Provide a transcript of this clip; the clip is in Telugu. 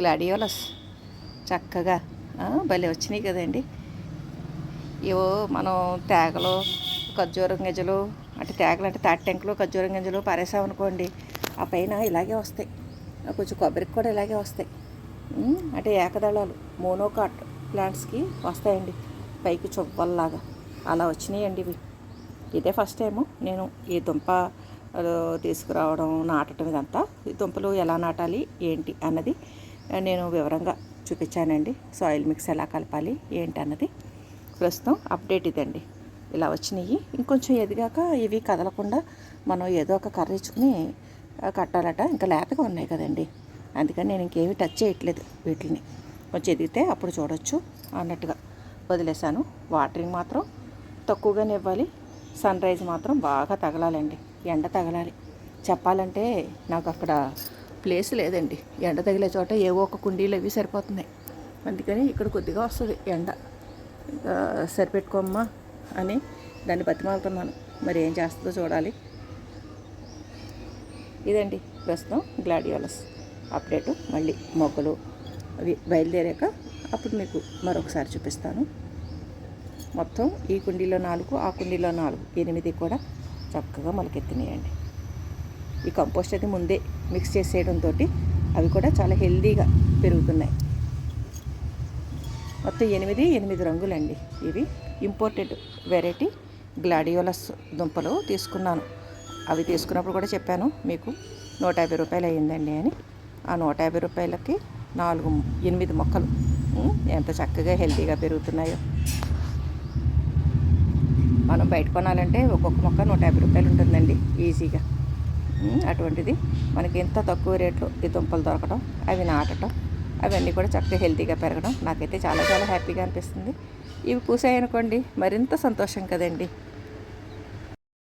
గ్లాడియోలస్. చక్కగా భలే వచ్చినాయి కదండి. ఇవో మనం తేగలు ఖర్జూరం గింజలు అంటే తేగలు అంటే తాటి టెంకులు ఖర్జూరం గింజలు పారేసామనుకోండి ఆ పైన ఇలాగే వస్తాయి. కొంచెం కొబ్బరికి కూడా ఇలాగే వస్తాయి. అంటే ఏకదళాలు మోనోకాట్ ప్లాంట్స్కి వస్తాయండి పైకి చువ్వల్లాగా. అలా వచ్చినాయండి ఇవి. ఇదే ఫస్ట్ టైము నేను ఈ దుంప తీసుకురావడం నాటడం ఇదంతా. ఈ దుంపలు ఎలా నాటాలి ఏంటి అన్నది నేను వివరంగా చూపించానండి. సాయిల్ మిక్స్ ఎలా కలపాలి ఏంటి అన్నది ప్రస్తుతం అప్డేట్ ఇదండి. ఇలా వచ్చినాయి. ఇంకొంచెం ఎదిగాక ఇవి కదలకుండా మనం ఏదో ఒక కర్ర ఇచ్చుకుని కట్టాలట. ఇంకా లేతగా ఉన్నాయి కదండి. అందుకని నేను ఇంకేమి టచ్ చేయట్లేదు వీటిని. కొంచెం ఎదిగితే అప్పుడు చూడొచ్చు అన్నట్టుగా వదిలేశాను. వాటరింగ్ మాత్రం తక్కువగానే ఇవ్వాలి. సన్ రైజ్ మాత్రం బాగా తగలాలండి. ఎండ తగలాలి. చెప్పాలంటే నాకు అక్కడ ప్లేస్ లేదండి. ఎండ తగిలే చోట ఏవో ఒక కుండీలు అవి సరిపోతున్నాయి. అందుకని ఇక్కడ కొద్దిగా వస్తుంది ఎండ. సరిపెట్టుకోమ్మా అని దాన్ని బతిమాలుతున్నాను. మరి ఏం చేస్తుందో చూడాలి. ఇదండి ప్రస్తుతం గ్లాడియోలస్. అప్డేటు మళ్ళీ మొగ్గలు అవి బయలుదేరాక అప్పుడు మీకు మరొకసారి చూపిస్తాను. మొత్తం ఈ కుండీలో నాలుగు ఆ కుండీలో నాలుగు. ఎనిమిది కూడా చక్కగా మొలకెత్తినాయండి. ఈ కంపోస్ట్ అది ముందే మిక్స్ చేసేయడంతో అవి కూడా చాలా హెల్దీగా పెరుగుతున్నాయి. మొత్తం ఎనిమిది ఎనిమిది రంగులండి ఇవి. ఇంపోర్టెడ్ వెరైటీ గ్లాడియోలస్ దుంపలు తీసుకున్నాను. అవి తీసుకున్నప్పుడు కూడా చెప్పాను మీకు నూట యాభై రూపాయలు అయ్యిందండి అని. ఆ నూట యాభై రూపాయలకి నాలుగు ఎనిమిది మొక్కలు ఎంత చక్కగా హెల్తీగా పెరుగుతున్నాయో. మనం బయట కొనాలంటే ఒక్కొక్క మొక్క నూట యాభై రూపాయలు ఉంటుందండి ఈజీగా. అటువంటిది. మనకి ఎంత తక్కువ రేట్లో ఈ దుంపలు దొరకడం అవి నాటడం అవన్నీ కూడా చక్కగా హెల్తీగా పెరగడం నాకైతే చాలా చాలా హ్యాపీగా అనిపిస్తుంది. ఇవి పూసాయనుకోండి మరింత సంతోషం కదండి.